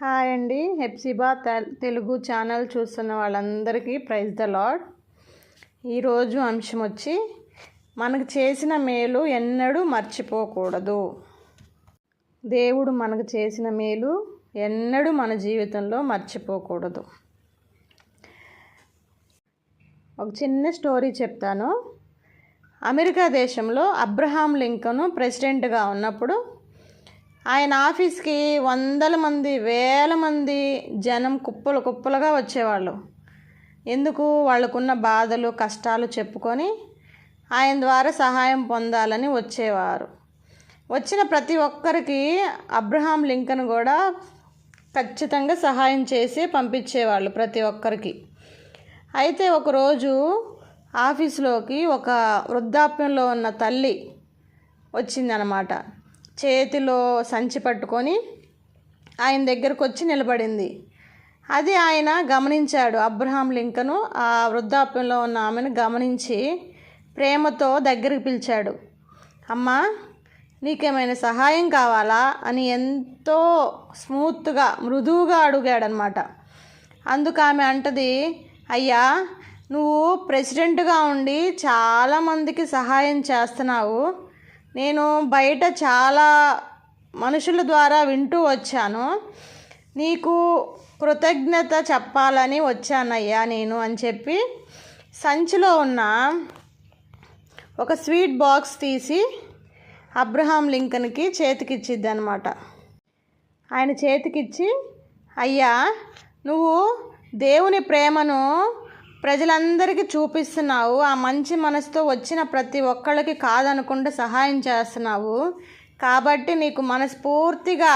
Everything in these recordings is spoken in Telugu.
హాయ్ అండి. హెప్సిబా తెలుగు ఛానల్ చూస్తున్న వాళ్ళందరికీ ప్రైజ్ ద లాడ్ ఈరోజు అంశం వచ్చి మనకు చేసిన మేలు ఎన్నడూ మర్చిపోకూడదు. దేవుడు మనకు చేసిన మేలు ఎన్నడూ మన జీవితంలో మర్చిపోకూడదు. ఒక చిన్న స్టోరీ చెప్తాను. అమెరికా దేశంలో అబ్రహాం లింకను ప్రెసిడెంట్గా ఉన్నప్పుడు ఆయన ఆఫీస్కి వందల మంది వేల మంది జనం కుప్పలు కుప్పలుగా వచ్చేవాళ్ళు. ఎందుకు? వాళ్ళకున్న బాధలు కష్టాలు చెప్పుకొని ఆయన ద్వారా సహాయం పొందాలని వచ్చేవారు. వచ్చిన ప్రతి ఒక్కరికి అబ్రహాం లింకన్ కూడా ఖచ్చితంగా సహాయం చేసి పంపించేవాళ్ళు ప్రతి ఒక్కరికి. అయితే ఒకరోజు ఆఫీస్లోకి ఒక వృద్ధాప్యంలో ఉన్న తల్లి వచ్చిందనమాట. చేతిలో సంచి పట్టుకొని ఆయన దగ్గరకు వచ్చి నిలబడింది. అది ఆయన గమనించాడు. అబ్రహాం లింకను ఆ వృద్ధాప్యంలో ఉన్న ఆమెను గమనించి ప్రేమతో దగ్గరికి పిలిచాడు. అమ్మా నీకేమైనా సహాయం కావాలా? అని ఎంతో స్మూత్గా మృదువుగా అడిగాడనమాట అందుకు ఆమె అంటది అయ్యా నువ్వు ప్రెసిడెంట్గా ఉండి చాలామందికి సహాయం చేస్తున్నావు. నేను బయట చాలా మనుషుల ద్వారా వింటూ వచ్చాను. నీకు కృతజ్ఞత చెప్పాలని వచ్చానయ్యా నేను అని చెప్పి సంచిలో ఉన్న ఒక స్వీట్ బాక్స్ తీసి అబ్రహాం లింకన్కి చేతికిచ్చిద్ది అనమాట ఆయన చేతికిచ్చి అయ్యా నువ్వు దేవుని ప్రేమను ప్రజలందరికీ చూపిస్తున్నావు. ఆ మంచి మనసుతో వచ్చిన ప్రతి ఒక్కళ్ళకి కాదనుకుంటే సహాయం చేస్తున్నావు. కాబట్టి నీకు మనస్ఫూర్తిగా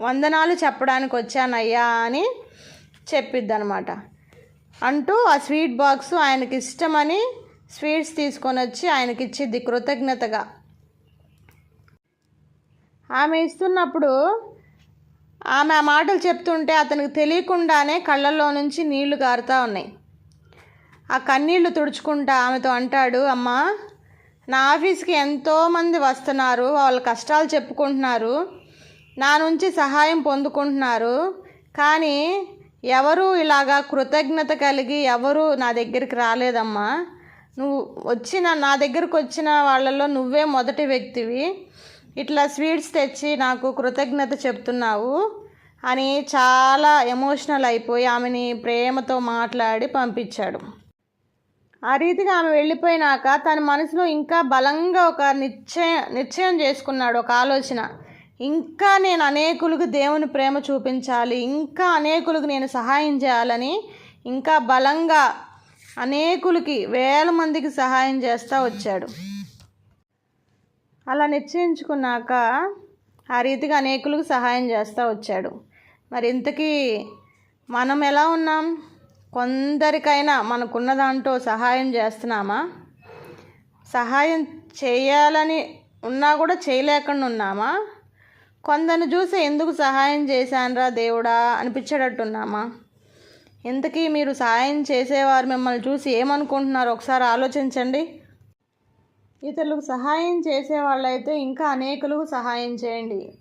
వందనాలు చెప్పడానికి వచ్చానయ్యా అని చెప్పిద్ది అనమాట అంటూ ఆ స్వీట్ బాక్స్ ఆయనకి ఇష్టమని స్వీట్స్ తీసుకొని వచ్చి ఆయనకి ఇచ్చిద్ది కృతజ్ఞతగా. ఆమె ఇస్తున్నప్పుడు ఆమె ఆ మాటలు చెప్తుంటే అతనికి తెలియకుండానే కళ్ళల్లో నుంచి నీళ్ళు కారుతూ ఉన్నాయి. ఆ కన్నీళ్ళు తుడుచుకుంటా ఆమెతో అంటాడు అమ్మా నా ఆఫీస్కి ఎంతోమంది వస్తున్నారు వాళ్ళ కష్టాలు చెప్పుకుంటున్నారు నా నుంచి సహాయం పొందుకుంటున్నారు కానీ ఎవరు ఇలాగా కృతజ్ఞత కలిగి ఎవరు నా దగ్గరికి రాలేదమ్మా. నువ్వు వచ్చిన నా దగ్గరకు వచ్చిన వాళ్ళలో నువ్వే మొదటి వ్యక్తివి. ఇట్లా స్వీట్స్ తెచ్చి నాకు కృతజ్ఞత చెప్తున్నావు అని చాలా ఎమోషనల్ అయిపోయి ఆమెని ప్రేమతో మాట్లాడి పంపించాడు. ఆ రీతిగా ఆమె వెళ్ళిపోయినాక తన మనసులో ఇంకా బలంగా ఒక నిశ్చయ నిశ్చయం చేసుకున్నాడు ఒక ఆలోచన. ఇంకా నేను అనేకులకు దేవుని ప్రేమ చూపించాలి ఇంకా అనేకులకు నేను సహాయం చేయాలని ఇంకా బలంగా అనేకులకి వేల మందికి సహాయం చేస్తూ వచ్చాడు. అలా నిశ్చయించుకున్నాక ఆ రీతిగా అనేకులకు సహాయం చేస్తూ వచ్చాడు. మరి ఇంతకీ మనం ఎలా ఉన్నాం? కొందరికైనా మనకున్న దాంట్లో సహాయం చేస్తున్నామా? సహాయం చేయాలని ఉన్నా కూడా చేయలేకుండా ఉన్నామా? కొందరిని చూసి ఎందుకు సహాయం చేశానరా దేవుడా అనిపించేటట్టున్నామా? ఇంతకీ మీరు సహాయం చేసేవారు మిమ్మల్ని చూసి ఏమనుకుంటున్నారు ఒకసారి ఆలోచించండి. ఇతరులకు సహాయం చేసేవాళ్ళైతే ఇంకా అనేకులకు సహాయం చేయండి.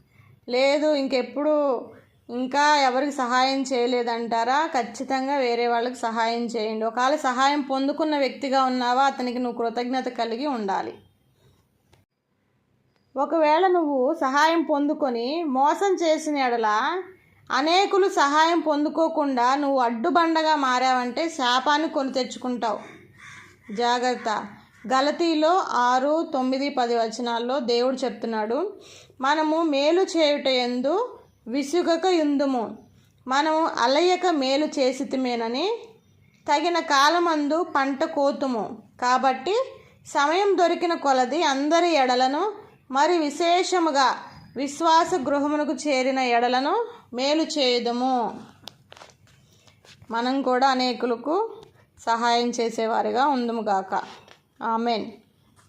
లేదు ఇంకెప్పుడు ఇంకా ఎవరికి సహాయం చేయలేదంటారా? ఖచ్చితంగా వేరే వాళ్ళకి సహాయం చేయండి. ఒకవేళ సహాయం పొందుకున్న వ్యక్తిగా ఉన్నావా అతనికి నువ్వు కృతజ్ఞత కలిగి ఉండాలి. ఒకవేళ నువ్వు సహాయం పొందుకొని మోసం చేసిన ఎడల అనేకులు సహాయం పొందుకోకుండా నువ్వు అడ్డుబండగా మారావంటే శాపాన్ని కొని తెచ్చుకుంటావు. జాగ్రత్త. గలతీలో ఆరు తొమ్మిది పది వచనాల్లో దేవుడు చెప్తున్నాడు మనము మేలు చేయుట ఎందు విసుగక యుందుము. మనము అలయక మేలు చేసితిమేనని తగిన కాలమందు పంట కోతుము. కాబట్టి సమయం దొరికిన కొలది అందరి ఎడలను మరి విశేషముగా విశ్వాస గృహమునకు చేరిన ఎడలను మేలు చేయదుము. మనం కూడా అనేకులకు సహాయం చేసేవారిగా ఉందుము గాక. ఆమెన్.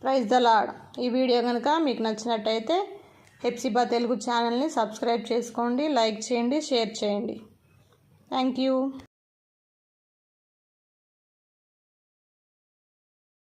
ప్రైజ్ ద లాడ్ ఈ వీడియో కనుక మీకు నచ్చినట్టయితే హెప్సిబా తెలుగు ఛానల్ని సబ్స్క్రైబ్ చేసుకోండి లైక్ చేయండి షేర్ చేయండి. Thank you